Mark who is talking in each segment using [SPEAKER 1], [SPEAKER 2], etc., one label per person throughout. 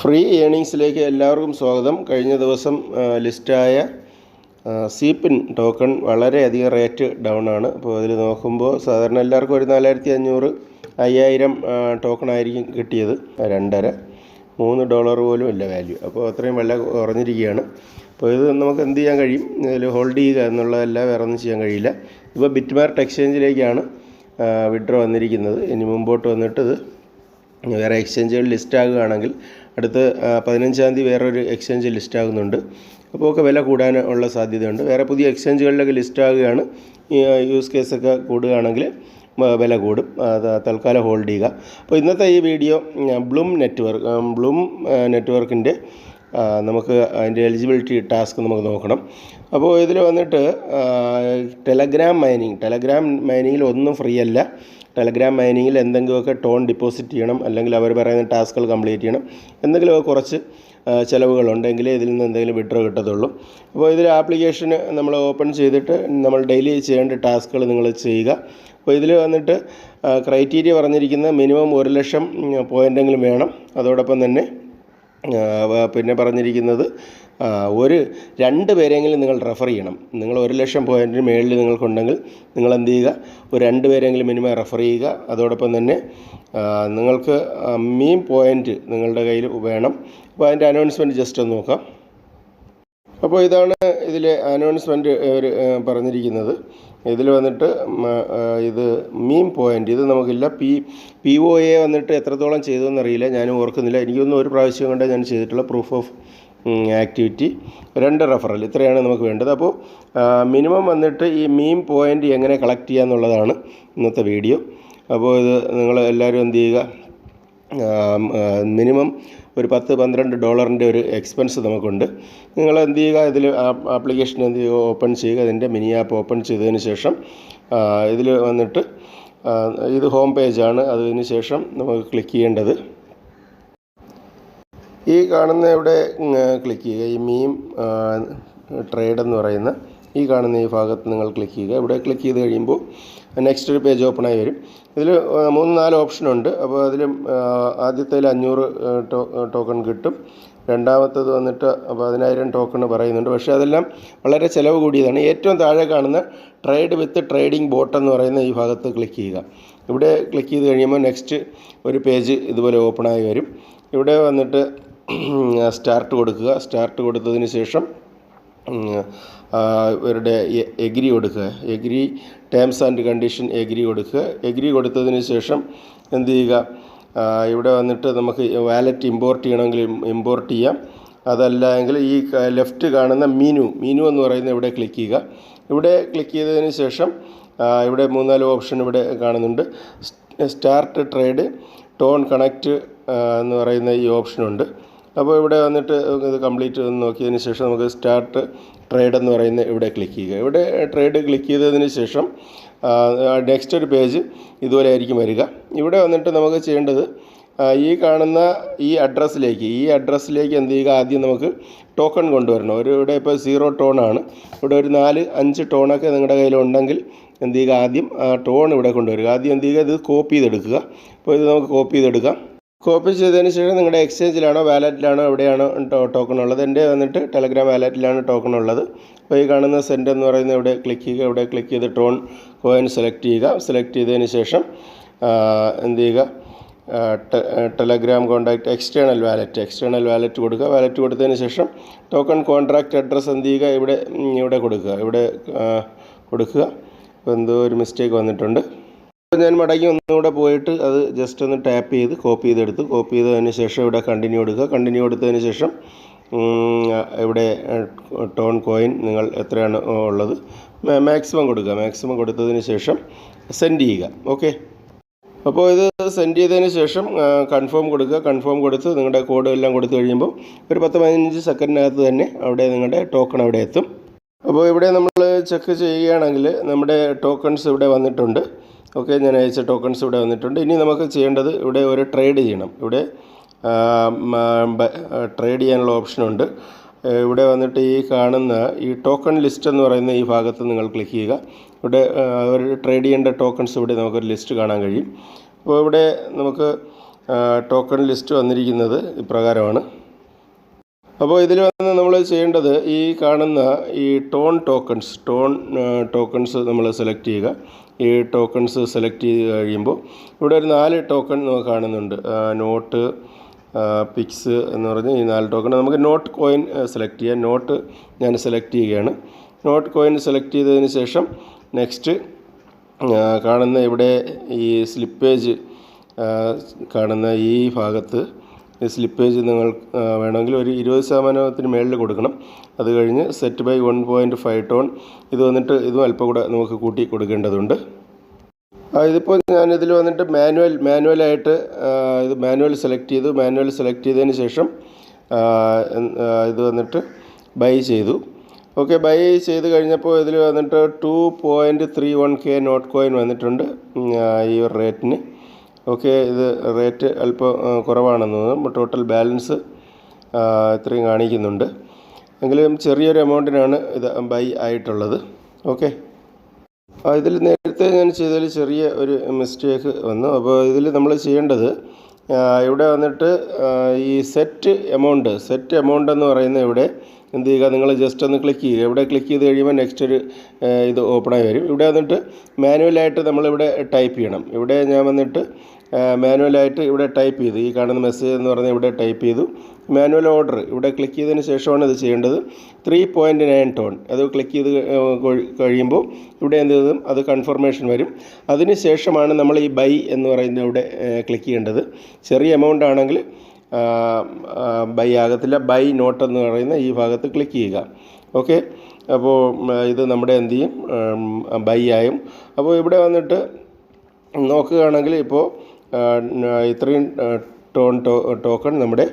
[SPEAKER 1] Free ഏണിങ്സിലേക്ക് എല്ലാവർക്കും സ്വാഗതം. കഴിഞ്ഞ ദിവസം ലിസ്റ്റായ സീപ്പിൻ ടോക്കൺ വളരെയധികം റേറ്റ് ഡൗൺ ആണ്. അപ്പോൾ അതിൽ നോക്കുമ്പോൾ സാധാരണ എല്ലാവർക്കും ഒരു നാലായിരത്തി അഞ്ഞൂറ് അയ്യായിരം ടോക്കൺ ആയിരിക്കും കിട്ടിയത്. രണ്ടര മൂന്ന് ഡോളർ പോലും ഇല്ല വാല്യൂ അപ്പോൾ അത്രയും വില കുറഞ്ഞിരിക്കുകയാണ്. അപ്പോൾ ഇത് നമുക്ക് എന്ത് ചെയ്യാൻ കഴിയും? ഇതിൽ ഹോൾഡ് ചെയ്യുക എന്നുള്ളതല്ല വേറെ ഒന്നും ചെയ്യാൻ കഴിയില്ല. ഇപ്പോൾ ബിറ്റ്മാർട്ട് എക്സ്ചേഞ്ചിലേക്കാണ് വിഡ്രോ വന്നിരിക്കുന്നത്. ഇനി മുമ്പോട്ട് വന്നിട്ട് ഇത് വേറെ എക്സ്ചേഞ്ചുകൾ ലിസ്റ്റ് ആകുകയാണെങ്കിൽ അടുത്ത പതിനഞ്ചാം തീയതി വേറൊരു എക്സ്ചേഞ്ച് ലിസ്റ്റ് ആകുന്നുണ്ട്. അപ്പോൾ ഒക്കെ വില കൂടാൻ ഉള്ള സാധ്യതയുണ്ട്. വേറെ പുതിയ എക്സ്ചേഞ്ചുകളിലൊക്കെ ലിസ്റ്റ് ആകുകയാണ്. യൂസ് കേസൊക്കെ കൂടുകയാണെങ്കിൽ വില കൂടും. തൽക്കാലം ഹോൾഡ് ചെയ്യുക. അപ്പോൾ ഇന്നത്തെ ഈ വീഡിയോ ബ്ലൂം നെറ്റ്വർക്ക് ബ്ലൂം നെറ്റ്വർക്കിന്റെ നമുക്ക് അതിന്റെ എലിജിബിലിറ്റി ടാസ്ക് നമുക്ക് നോക്കണം. അപ്പോൾ ഇതിൽ വന്നിട്ട് ടെലഗ്രാം മൈനിങ് ടെലഗ്രാം മൈനിങ്ങിൽ ഒന്നും ഫ്രീ അല്ല. ടെലഗ്രാം മൈനിങ്ങിൽ എന്തെങ്കിലുമൊക്കെ ടോൺ ഡിപ്പോസിറ്റ് ചെയ്യണം അല്ലെങ്കിൽ അവർ പറയുന്ന ടാസ്കുകൾ കംപ്ലീറ്റ് ചെയ്യണം എന്തെങ്കിലുമൊക്കെ കുറച്ച് ചിലവുകളുണ്ടെങ്കിൽ ഇതിൽ നിന്ന് എന്തെങ്കിലും വിഡ്രോ കിട്ടത്തുള്ളൂ. അപ്പോൾ ഇതിൽ ആപ്ലിക്കേഷൻ നമ്മൾ ഓപ്പൺ ചെയ്തിട്ട് നമ്മൾ ഡെയിലി ചെയ്യേണ്ട ടാസ്കുകൾ നിങ്ങൾ ചെയ്യുക. അപ്പോൾ ഇതിൽ വന്നിട്ട് ക്രൈറ്റീരിയ പറഞ്ഞിരിക്കുന്ന മിനിമം ഒരു ലക്ഷം പോയിന്റെങ്കിലും വേണം. അതോടൊപ്പം തന്നെ പിന്നെ പറഞ്ഞിരിക്കുന്നത് ഒരു രണ്ട് പേരെങ്കിലും നിങ്ങൾ റെഫർ ചെയ്യണം. നിങ്ങൾ ഒരു ലക്ഷം പോയിന്റിന് മേളിൽ നിങ്ങൾക്കുണ്ടെങ്കിൽ നിങ്ങൾ എന്ത് ചെയ്യുക? ഒരു രണ്ട് പേരെങ്കിലും മിനിമം റെഫർ ചെയ്യുക. അതോടൊപ്പം തന്നെ നിങ്ങൾക്ക് മീൻ പോയിന്റ് നിങ്ങളുടെ കയ്യിൽ വേണം. അപ്പോൾ അതിന്റെ അനൗൺസ്മെന്റ് ജസ്റ്റ് ഒന്ന് നോക്കാം. അപ്പോൾ ഇതാണ് ഇതിലെ അനൗൺസ്മെന്റ് ഒരു പറഞ്ഞിരിക്കുന്നത്. ഇതിൽ വന്നിട്ട് ഇത് മീം പോയിന്റ് ഇത് നമുക്കില്ല പി പി ഒ എ വന്നിട്ട് എത്രത്തോളം ചെയ്തു എന്നറിയില്ല ഞാൻ ഓർക്കുന്നില്ല. എനിക്കൊന്നും ഒരു പ്രാവശ്യം കൊണ്ടേ ഞാൻ ചെയ്തിട്ടുള്ള പ്രൂഫ് ഓഫ് ആക്ടിവിറ്റി രണ്ട് റെഫറൽ ഇത്രയാണ് നമുക്ക് വേണ്ടത്. അപ്പോൾ മിനിമം വന്നിട്ട് ഈ മീം പോയിന്റ് എങ്ങനെ കളക്ട് ചെയ്യുക എന്നുള്ളതാണ് ഇന്നത്തെ വീഡിയോ അപ്പോൾ ഇത് നിങ്ങൾ എല്ലാവരും എന്ത് ചെയ്യുക? മിനിമം ഒരു പത്ത് പന്ത്രണ്ട് ഡോളറിന്റെ ഒരു എക്സ്പെൻസ് നമുക്കുണ്ട്. നിങ്ങൾ എന്ത് ചെയ്യുക? ഇതിൽ ആപ്ലിക്കേഷൻ എന്ത് ചെയ്യുക? ഓപ്പൺ ചെയ്യുക. അതിന്റെ മിനി ആപ്പ് ഓപ്പൺ ചെയ്തതിന് ശേഷം ഇതിൽ വന്നിട്ട് ഇത് ഹോം പേജാണ് അതിന് ശേഷം നമുക്ക് ക്ലിക്ക് ചെയ്യേണ്ടത്. ഈ കാണുന്ന ഇവിടെ ക്ലിക്ക് ചെയ്യുക. ഈ മീം ട്രേഡ് എന്ന് പറയുന്ന ഈ കാണുന്ന ഈ ഭാഗത്ത് നിങ്ങൾ ക്ലിക്ക് ചെയ്യുക. ഇവിടെ ക്ലിക്ക് ചെയ്ത് കഴിയുമ്പോൾ നെക്സ്റ്റ് ഒരു പേജ് ഓപ്പൺ ആയി വരും. ഇതിൽ മൂന്ന് നാല് ഓപ്ഷൻ ഉണ്ട്. അപ്പോൾ അതിൽ ആദ്യത്തേൽ അഞ്ഞൂറ് ടോക്കൺ കിട്ടും. രണ്ടാമത്തത് വന്നിട്ട് പതിനായിരം ടോക്കൺ പറയുന്നുണ്ട്. പക്ഷേ അതെല്ലാം വളരെ ചിലവ് കൂടിയതാണ്. ഏറ്റവും താഴെ കാണുന്ന ട്രേഡ് വിത്ത് ട്രേഡിംഗ് ബോട്ട് എന്ന് പറയുന്ന ഈ ഭാഗത്ത് ക്ലിക്ക് ചെയ്യുക. ഇവിടെ ക്ലിക്ക് ചെയ്ത് കഴിയുമ്പോൾ നെക്സ്റ്റ് ഒരു പേജ് ഇതുപോലെ ഓപ്പൺ ആയി വരും. ഇവിടെ വന്നിട്ട് സ്റ്റാർട്ട് കൊടുക്കുക. സ്റ്റാർട്ട് കൊടുത്തതിന് ശേഷം ഇവരുടെ എഗ്രി കൊടുക്കുക. Agree terms and condition agree കൊടുക്കുക. എഗ്രി കൊടുത്തതിന് ശേഷം എന്ത് ചെയ്യുക? ഇവിടെ വന്നിട്ട് നമുക്ക് വാലറ്റ് ഇമ്പോർട്ട് ചെയ്യണമെങ്കിൽ ഇമ്പോർട്ട് ചെയ്യാം. അതല്ല എങ്കിൽ ഈ ലെഫ്റ്റ് കാണുന്ന മീനു മീനു എന്ന് പറയുന്ന ഇവിടെ ക്ലിക്ക് ചെയ്യുക. ഇവിടെ ക്ലിക്ക് ചെയ്തതിന് ശേഷം ഇവിടെ മൂന്നാൽ ഓപ്ഷൻ ഇവിടെ കാണുന്നുണ്ട്. സ്റ്റാർട്ട് ട്രേഡ് ടോൺ കണക്റ്റ് എന്ന് പറയുന്ന ഈ ഓപ്ഷനുണ്ട് അപ്പോൾ ഇവിടെ വന്നിട്ട് ഇത് കംപ്ലീറ്റ് നോക്കിയതിന് ശേഷം നമുക്ക് സ്റ്റാർട്ട് ട്രേഡ് എന്ന് പറയുന്ന ഇവിടെ ക്ലിക്ക് ചെയ്യുക. ഇവിടെ ട്രേഡ് ക്ലിക്ക് ചെയ്തതിന് ശേഷം നെക്സ്റ്റ് ഒരു പേജ് ഇതുപോലെ ആയിരിക്കും വരിക. ഇവിടെ വന്നിട്ട് നമുക്ക് ചെയ്യേണ്ടത് ഈ കാണുന്ന ഈ അഡ്രസ്സിലേക്ക് ഈ അഡ്രസ്സിലേക്ക് എന്ത് ചെയ്യുക? ആദ്യം നമുക്ക് ടോക്കൺ കൊണ്ടുവരണം. ഒരു ഇവിടെ ഇപ്പോൾ സീറോ ടോൺ ആണ്. ഇവിടെ ഒരു നാല് അഞ്ച് ടോണൊക്കെ നിങ്ങളുടെ കയ്യിലുണ്ടെങ്കിൽ എന്ത് ചെയ്യുക? ആദ്യം ടോൺ ഇവിടെ കൊണ്ടുവരിക. ആദ്യം എന്ത് ചെയ്യുക? ഇത് കോപ്പി ചെയ്തെടുക്കുക. അപ്പോൾ ഇത് നമുക്ക് കോപ്പി ചെയ്തെടുക്കാം. കോപ്പി ചെയ്തതിന് ശേഷം നിങ്ങളുടെ എക്സ്ചേഞ്ചിലാണോ വാലറ്റിലാണോ എവിടെയാണോ ടോക്കൺ ഉള്ളത്? എന്റെ വന്നിട്ട് ടെലഗ്രാം വാലറ്റിലാണ് ടോക്കൺ ഉള്ളത്. അപ്പോൾ ഈ കാണുന്ന സെൻഡ് എന്ന് പറയുന്ന ഇവിടെ ക്ലിക്ക് ചെയ്യുക ഇവിടെ ക്ലിക്ക് ചെയ്ത് ടോൺ കോയിൻ സെലക്ട് ചെയ്യുക സെലക്ട് ചെയ്തതിന് ശേഷം എന്ത് ചെയ്യുക Telegram contact external wallet external wallet കൊടുക്കുക. വാലറ്റ് കൊടുത്തതിന് ശേഷം ടോക്കൺ കോൺട്രാക്റ്റ് അഡ്രസ്സ് എന്ത് ചെയ്യുക? ഇവിടെ ഇവിടെ കൊടുക്കുക. ഇവിടെ കൊടുക്കുക. അപ്പോൾ എന്തോ ഒരു മിസ്റ്റേക്ക് വന്നിട്ടുണ്ട്. ഞാൻ മടങ്ങി ഒന്നുകൂടെ പോയിട്ട് അത് ജസ്റ്റ് ഒന്ന് ടാപ്പ് ചെയ്ത് കോപ്പി ചെയ്തെടുത്തു. കോപ്പി ചെയ്തതിന് ശേഷം ഇവിടെ കണ്ടിന്യൂ എടുക്കുക. കണ്ടിന്യൂ എടുത്തതിന് ശേഷം ഇവിടെ ടോൺ കോയിൻ നിങ്ങൾ എത്രയാണ് ഉള്ളത് മാക്സിമം കൊടുക്കുക. മാക്സിമം കൊടുത്തതിന് ശേഷം സെൻഡ് ചെയ്യുക. ഓക്കെ അപ്പോൾ ഇത് സെൻഡ് ചെയ്തതിന് ശേഷം കൺഫേം കൊടുക്കുക. കൺഫേം കൊടുത്ത് നിങ്ങളുടെ കോഡ് എല്ലാം കൊടുത്തു കഴിയുമ്പോൾ ഒരു പത്ത് പതിനഞ്ച് സെക്കൻഡിനകത്ത് തന്നെ അവിടെ നിങ്ങളുടെ ടോക്കൺ അവിടെ എത്തും. അപ്പോൾ ഇവിടെ നമ്മൾ ചെക്ക് ചെയ്യുകയാണെങ്കിൽ നമ്മുടെ ടോക്കൺസ് ഇവിടെ വന്നിട്ടുണ്ട്. ഓക്കെ ഞാൻ അയച്ച ടോക്കൺസ് ഇവിടെ വന്നിട്ടുണ്ട്. ഇനി നമുക്ക് ചെയ്യേണ്ടത് ഇവിടെ ഒരു ട്രേഡ് ചെയ്യണം. ഇവിടെ ട്രേഡ് ചെയ്യാനുള്ള ഓപ്ഷനുണ്ട് ഇവിടെ വന്നിട്ട് ഈ കാണുന്ന ഈ ടോക്കൺ ലിസ്റ്റ് എന്ന് പറയുന്ന ഈ ഭാഗത്ത് നിങ്ങൾ ക്ലിക്ക് ചെയ്യുക. ഇവിടെ ഒരു ട്രേഡ് ചെയ്യേണ്ട ടോക്കൺസ് ഇവിടെ നമുക്കൊരു ലിസ്റ്റ് കാണാൻ കഴിയും. അപ്പോൾ ഇവിടെ നമുക്ക് ടോക്കൺ ലിസ്റ്റ് വന്നിരിക്കുന്നത് ഇപ്രകാരമാണ്. അപ്പോൾ ഇതിൽ വന്ന് ചെയ്യേണ്ടത് ഈ കാണുന്ന ഈ ടോൺ ടോക്കൺസ് ടോൺ ടോക്കൺസ് നമ്മൾ സെലക്ട് ചെയ്യുക. ഈ ടോക്കൺസ് സെലക്ട് ചെയ്ത് കഴിയുമ്പോൾ ഇവിടെ ഒരു നാല് ടോക്കൺ കാണുന്നുണ്ട്. നോട്ട് പിക്സ് എന്ന് പറഞ്ഞ് ഈ നാല് ടോക്കൺ. നമുക്ക് നോട്ട് കോയിൻ സെലക്ട് ചെയ്യാം. നോട്ട് ഞാൻ സെലക്ട് ചെയ്യുകയാണ്. നോട്ട് കോയിൻ സെലക്ട് ചെയ്തതിന് ശേഷം നെക്സ്റ്റ് കാണുന്ന ഇവിടെ ഈ സ്ലിപ്പേജ് കാണുന്ന ഈ ഭാഗത്ത് സ്ലിപ്പേജ് നിങ്ങൾ വേണമെങ്കിൽ ഒരു ഇരുപത് ശതമാനത്തിന് മേളിൽ കൊടുക്കണം. അത് കഴിഞ്ഞ് set buy one point five TON ഇത് വന്നിട്ട് ഇതും അല്പം കൂടെ നമുക്ക് കൂട്ടി കൊടുക്കേണ്ടതുണ്ട്. ഇതിപ്പോൾ ഞാനിതിൽ വന്നിട്ട് മാനുവൽ മാനുവലായിട്ട് ഇത് മാനുവൽ സെലക്ട് ചെയ്തു. മാനുവൽ സെലക്ട് ചെയ്തതിന് ശേഷം ഇത് വന്നിട്ട് ബൈ ചെയ്തു. ഓക്കെ ബൈ ചെയ്ത് കഴിഞ്ഞപ്പോൾ ഇതിൽ വന്നിട്ട് two point three one K Notcoin വന്നിട്ടുണ്ട്. ഈ ഒരു റേറ്റിന് ഓക്കെ ഇത് റേറ്റ് അല്പം കുറവാണെന്ന് തോന്നുന്നു. ടോട്ടൽ ബാലൻസ് ഇത്രയും കാണിക്കുന്നുണ്ട്. എങ്കിലും ചെറിയൊരു എമൗണ്ടിനാണ് ഇത് ബൈ ആയിട്ടുള്ളത്. ഓക്കെ. ഇതിൽ നേരത്തെ ഞാൻ ചെയ്തതിൽ ചെറിയ ഒരു മിസ്റ്റേക്ക് വന്നു. അപ്പോൾ ഇതിൽ നമ്മൾ ചെയ്യേണ്ടത് ഇവിടെ വന്നിട്ട് ഈ സെറ്റ് എമൗണ്ട് സെറ്റ് എമൗണ്ട് എന്ന് പറയുന്ന ഇവിടെ എന്ത് ചെയ്യുക നിങ്ങൾ ജസ്റ്റ് ഒന്ന് ക്ലിക്ക് ചെയ്യുക. ഇവിടെ ക്ലിക്ക് ചെയ്ത് കഴിയുമ്പോൾ നെക്സ്റ്റ് ഒരു ഇത് ഓപ്പണായി വരും. ഇവിടെ വന്നിട്ട് മാനുവലായിട്ട് നമ്മളിവിടെ ടൈപ്പ് ചെയ്യണം. ഇവിടെ ഞാൻ വന്നിട്ട് മാനുവലായിട്ട് ഇവിടെ ടൈപ്പ് ചെയ്തു. ഈ കാണുന്ന മെസ്സേജ് എന്ന് പറഞ്ഞാൽ ഇവിടെ ടൈപ്പ് ചെയ്തു. മാനുവൽ ഓർഡർ ഇവിടെ ക്ലിക്ക് ചെയ്തതിന് ശേഷമാണ് ഇത് ചെയ്യേണ്ടത്. ത്രീ പോയിന്റ് നയൻ ടോൺ അത് ക്ലിക്ക് ചെയ്ത് കഴിയുമ്പോൾ ഇവിടെ എന്ത് ചെയ്തും അത് കൺഫർമേഷൻ വരും. അതിന് ശേഷമാണ് നമ്മൾ ഈ ബൈ എന്ന് പറയുന്ന ഇവിടെ ക്ലിക്ക് ചെയ്യേണ്ടത്. ചെറിയ എമൗണ്ട് ആണെങ്കിൽ ബൈ ആകത്തില്ല. ബൈ നോട്ട് എന്ന് പറയുന്ന ഈ ഭാഗത്ത് ക്ലിക്ക് ചെയ്യുക. ഓക്കെ അപ്പോൾ ഇത് നമ്മുടെ എന്ത് ചെയ്യും? ബൈ ആയും. അപ്പോൾ ഇവിടെ വന്നിട്ട് നോക്കുകയാണെങ്കിൽ ഇപ്പോൾ ഇത്രയും ടോൺ ടോക്കൺ നമ്മുടെ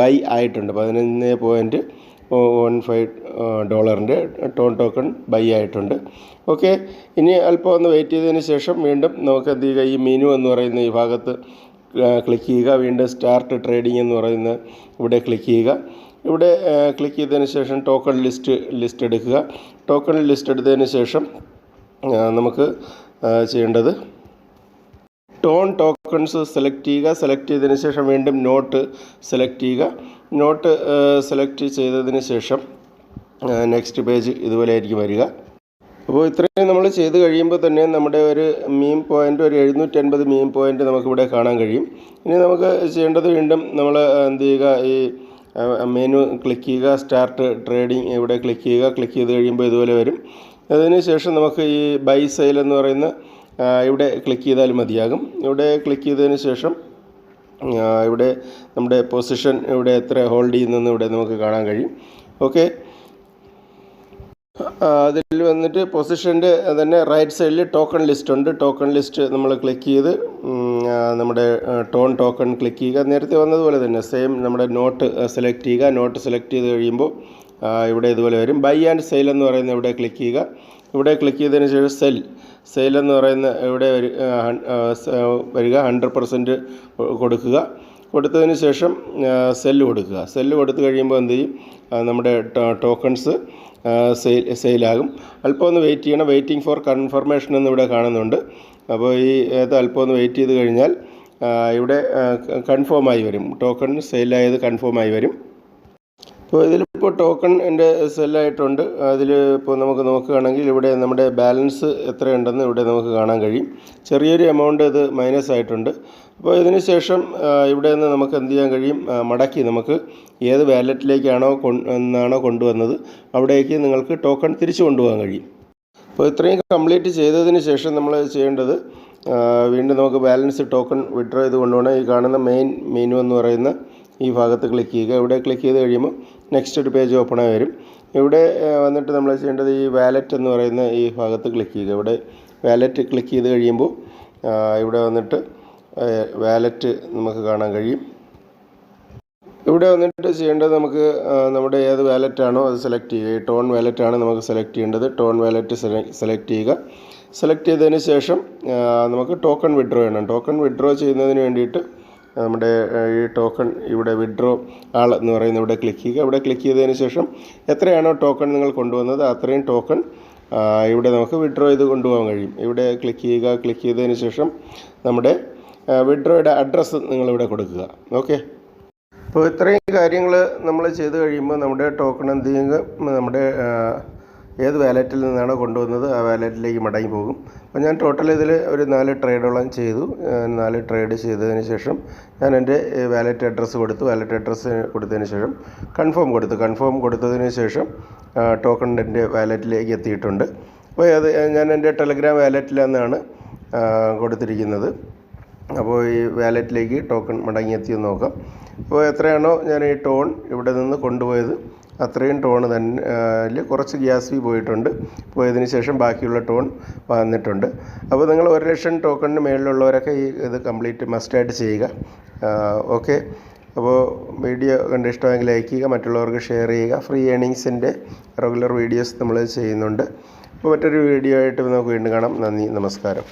[SPEAKER 1] ബൈ ആയിട്ടുണ്ട്. പതിനൊന്ന് പോയിന്റ് വൺ ഫൈവ് ഡോളറിന്റെ ടോൺ ടോക്കൺ ബൈ ആയിട്ടുണ്ട്. ഓക്കെ ഇനി അല്പം ഒന്ന് വെയിറ്റ് ചെയ്തതിന് ശേഷം വീണ്ടും നമുക്ക് എന്ത് ചെയ്യുക? ഈ മെനു എന്ന് പറയുന്ന ഈ ഭാഗത്ത് ക്ലിക്ക് ചെയ്യുക. വീണ്ടും സ്റ്റാർട്ട് ട്രേഡിംഗ് എന്ന് പറയുന്ന ഇവിടെ ക്ലിക്ക് ചെയ്യുക. ഇവിടെ ക്ലിക്ക് ചെയ്തതിന് ശേഷം ടോക്കൺ ലിസ്റ്റ് ലിസ്റ്റ് എടുക്കുക. ടോക്കൺ ലിസ്റ്റ് എടുത്തതിന് ശേഷം നമുക്ക് ചെയ്യേണ്ടത് ടോൺ ടോക്കൺസ് സെലക്ട് ചെയ്യുക സെലക്ട് ചെയ്തതിന് ശേഷം വീണ്ടും നോട്ട് സെലക്ട് ചെയ്യുക. നോട്ട് സെലക്ട് ചെയ്തതിന് ശേഷം നെക്സ്റ്റ് പേജ് ഇതുപോലെ ആയിരിക്കും വരിക. അപ്പോൾ ഇത്രയും നമ്മൾ ചെയ്ത് കഴിയുമ്പോൾ തന്നെ നമ്മുടെ ഒരു മീം പോയിന്റ് ഒരു എഴുന്നൂറ്റൻപത് മീം പോയിന്റ് നമുക്കിവിടെ കാണാൻ കഴിയും. ഇനി നമുക്ക് ചെയ്യേണ്ടത് വീണ്ടും നമ്മൾ എന്ത് ചെയ്യുക? ഈ മെനു ക്ലിക്ക് ചെയ്യുക സ്റ്റാർട്ട് ട്രേഡിംഗ് ഇവിടെ ക്ലിക്ക് ചെയ്യുക. ക്ലിക്ക് ചെയ്ത് കഴിയുമ്പോൾ ഇതുപോലെ വരും. അതിന് ശേഷം നമുക്ക് ഈ ബൈ സെയിൽ എന്ന് പറയുന്ന ഇവിടെ ക്ലിക്ക് ചെയ്താൽ മതിയാകും. ഇവിടെ ക്ലിക്ക് ചെയ്തതിന് ശേഷം ഇവിടെ നമ്മുടെ പൊസിഷൻ ഇവിടെ എത്ര ഹോൾഡ് ചെയ്യുന്നെന്ന് ഇവിടെ നമുക്ക് കാണാൻ കഴിയും. ഓക്കെ അതിൽ വന്നിട്ട് പൊസിഷന്റെ തന്നെ റൈറ്റ് സൈഡിൽ ടോക്കൺ ലിസ്റ്റ് ഉണ്ട്. ടോക്കൺ ലിസ്റ്റ് നമ്മൾ ക്ലിക്ക് ചെയ്ത് നമ്മുടെ ടോൺ ടോക്കൺ ക്ലിക്ക് ചെയ്യുക. നേരത്തെ വന്നതുപോലെ തന്നെ സെയിം നമ്മുടെ നോട്ട് സെലക്ട് ചെയ്യുക. നോട്ട് സെലക്ട് ചെയ്ത് കഴിയുമ്പോൾ ഇവിടെ ഇതുപോലെ വരും. ബൈ ആൻഡ് സെയിൽ എന്ന് പറയുന്ന ഇവിടെ ക്ലിക്ക് ചെയ്യുക. ഇവിടെ ക്ലിക്ക് ചെയ്തതിന് ശേഷം സെൽ സെയിൽ എന്ന് പറയുന്ന ഇവിടെ വരിക ഹൺഡ്രഡ് പെർസെന്റ് കൊടുക്കുക. കൊടുത്തതിന് ശേഷം സെല്ല് കൊടുക്കുക. സെല്ല് കൊടുത്തു കഴിയുമ്പോൾ എന്ത് ചെയ്യും? നമ്മുടെ ടോക്കൺസ് സെയിൽ സെയിലാകും അല്പം ഒന്ന് വെയിറ്റ് ചെയ്യണം. വെയിറ്റിംഗ് ഫോർ കൺഫർമേഷൻ എന്ന് ഇവിടെ കാണുന്നുണ്ട്. അപ്പോൾ ഈ ഏത് അല്പം ഒന്ന് വെയിറ്റ് ചെയ്ത് കഴിഞ്ഞാൽ ഇവിടെ കൺഫേം ആയി വരും. ടോക്കൺ സെയിലായത് കൺഫേം ആയി വരും. ഇപ്പോൾ ടോക്കൺ എന്റെ സെല്ലായിട്ടുണ്ട് അതിൽ ഇപ്പോൾ നമുക്ക് നോക്കുകയാണെങ്കിൽ ഇവിടെ നമ്മുടെ ബാലൻസ് എത്രയുണ്ടെന്ന് ഇവിടെ നമുക്ക് കാണാൻ കഴിയും. ചെറിയൊരു എമൗണ്ട് ഇത് മൈനസ് ആയിട്ടുണ്ട്. അപ്പോൾ ഇതിന് ശേഷം ഇവിടെ നിന്ന് നമുക്ക് എന്ത് ചെയ്യാൻ കഴിയും? മടക്കി നമുക്ക് ഏത് വാലറ്റിലേക്കാണോ എന്നാണോ കൊണ്ടുവന്നത് അവിടേക്ക് നിങ്ങൾക്ക് ടോക്കൺ തിരിച്ചു കൊണ്ടുപോകാൻ കഴിയും. അപ്പോൾ ഇത്രയും കംപ്ലീറ്റ് ചെയ്തതിന് ശേഷം നമ്മൾ ചെയ്യേണ്ടത് വീണ്ടും നമുക്ക് ബാലൻസ് ടോക്കൺ വിഡ്രോ ചെയ്ത് കൊണ്ടുപോകണം. ഈ കാണുന്ന മെയിൻ മെനു എന്ന് പറയുന്ന ഈ ഭാഗത്ത് ക്ലിക്ക് ചെയ്യുക. ഇവിടെ ക്ലിക്ക് ചെയ്ത് കഴിയുമ്പോൾ നെക്സ്റ്റ് ഒരു പേജ് ഓപ്പൺ ആയി വരും. ഇവിടെ വന്നിട്ട് നമ്മൾ ചെയ്യേണ്ടത് ഈ വാലറ്റ് എന്ന് പറയുന്ന ഈ ഭാഗത്ത് ക്ലിക്ക് ചെയ്യുക. ഇവിടെ വാലറ്റ് ക്ലിക്ക് ചെയ്ത് കഴിയുമ്പോൾ ഇവിടെ വന്നിട്ട് വാലറ്റ് നമുക്ക് കാണാൻ കഴിയും. ഇവിടെ വന്നിട്ട് ചെയ്യേണ്ടത് നമുക്ക് നമ്മുടെ ഏത് വാലറ്റാണോ അത് സെലക്ട് ചെയ്യുക. ഈ ടോൺ വാലറ്റാണ് നമുക്ക് സെലക്ട് ചെയ്യേണ്ടത്. ടോൺ വാലറ്റ് സെലക്ട് ചെയ്യുക. സെലക്ട് ചെയ്തതിന് ശേഷം നമുക്ക് ടോക്കൺ വിഡ്രോ ചെയ്യണം. ടോക്കൺ വിഡ്രോ ചെയ്യുന്നതിന് വേണ്ടിയിട്ട് നമ്മുടെ ഈ ടോക്കൺ ഇവിടെ വിഡ്രോ ആൾ എന്ന് പറയുന്ന ഇവിടെ ക്ലിക്ക് ചെയ്യുക. ഇവിടെ ക്ലിക്ക് ചെയ്തതിന് ശേഷം എത്രയാണോ ടോക്കൺ നിങ്ങൾ കൊണ്ടുവന്നത് അത്രയും ടോക്കൺ ഇവിടെ നമുക്ക് വിഡ്രോ ചെയ്ത് കൊണ്ടുപോകാൻ കഴിയും. ഇവിടെ ക്ലിക്ക് ചെയ്യുക ക്ലിക്ക് ചെയ്തതിന് ശേഷം നമ്മുടെ വിഡ്രോയുടെ അഡ്രസ്സ് നിങ്ങളിവിടെ കൊടുക്കുക. ഓക്കെ അപ്പോൾ ഇത്രയും കാര്യങ്ങൾ നമ്മൾ ചെയ്ത് കഴിയുമ്പോൾ നമ്മുടെ ടോക്കൺ എന്ത് നമ്മുടെ ഏത് വാലറ്റിൽ നിന്നാണ് കൊണ്ടുവന്നത് ആ വാലറ്റിലേക്ക് മടങ്ങി പോകും. അപ്പോൾ ഞാൻ ടോട്ടൽ ഇതിൽ ഒരു നാല് ട്രേഡോളം ചെയ്തു. നാല് ട്രേഡ് ചെയ്തതിന് ശേഷം ഞാൻ എന്റെ വാലറ്റ് അഡ്രസ്സ് കൊടുത്തു. വാലറ്റ് അഡ്രസ്സ് കൊടുത്തതിന് ശേഷം കൺഫേം കൊടുത്തു. കൺഫേം കൊടുത്തതിന് ശേഷം ടോക്കൺ എന്റെ വാലറ്റിലേക്ക് എത്തിയിട്ടുണ്ട്. അപ്പോൾ അത് ഞാൻ എന്റെ ടെലഗ്രാം വാലറ്റിലെന്നാണ് കൊടുത്തിരിക്കുന്നത്. അപ്പോൾ ഈ വാലറ്റിലേക്ക് ടോക്കൺ മടങ്ങിയെത്തിയെന്ന് നോക്കാം. അപ്പോൾ എത്രയാണോ ഞാൻ ഈ ടോൺ ഇവിടെ നിന്ന് കൊണ്ടുപോയത്. അത്രയും ടോൺ തന്നെ കുറച്ച് ഗ്യാസ് പോയിട്ടുണ്ട്. പോയതിന് ശേഷം ബാക്കിയുള്ള ടോൺ വന്നിട്ടുണ്ട്. അപ്പോൾ നിങ്ങൾ ഒരു ലക്ഷം ടോക്കണിന് മേളിലുള്ളവരൊക്കെ ഈ ഇത് കംപ്ലീറ്റ് മസ്റ്റായിട്ട് ചെയ്യുക. ഓക്കെ. അപ്പോൾ വീഡിയോ കണ്ട് ഇഷ്ടമെങ്കിൽ ലൈക്ക് ചെയ്യുക മറ്റുള്ളവർക്ക് ഷെയർ ചെയ്യുക. ഫ്രീ ഏണിങ്സിന്റെ റെഗുലർ വീഡിയോസ് നമ്മൾ ചെയ്യുന്നുണ്ട്. അപ്പോൾ മറ്റൊരു വീഡിയോ ആയിട്ട് നമുക്ക് വീണ്ടും കാണാം. നന്ദി നമസ്കാരം.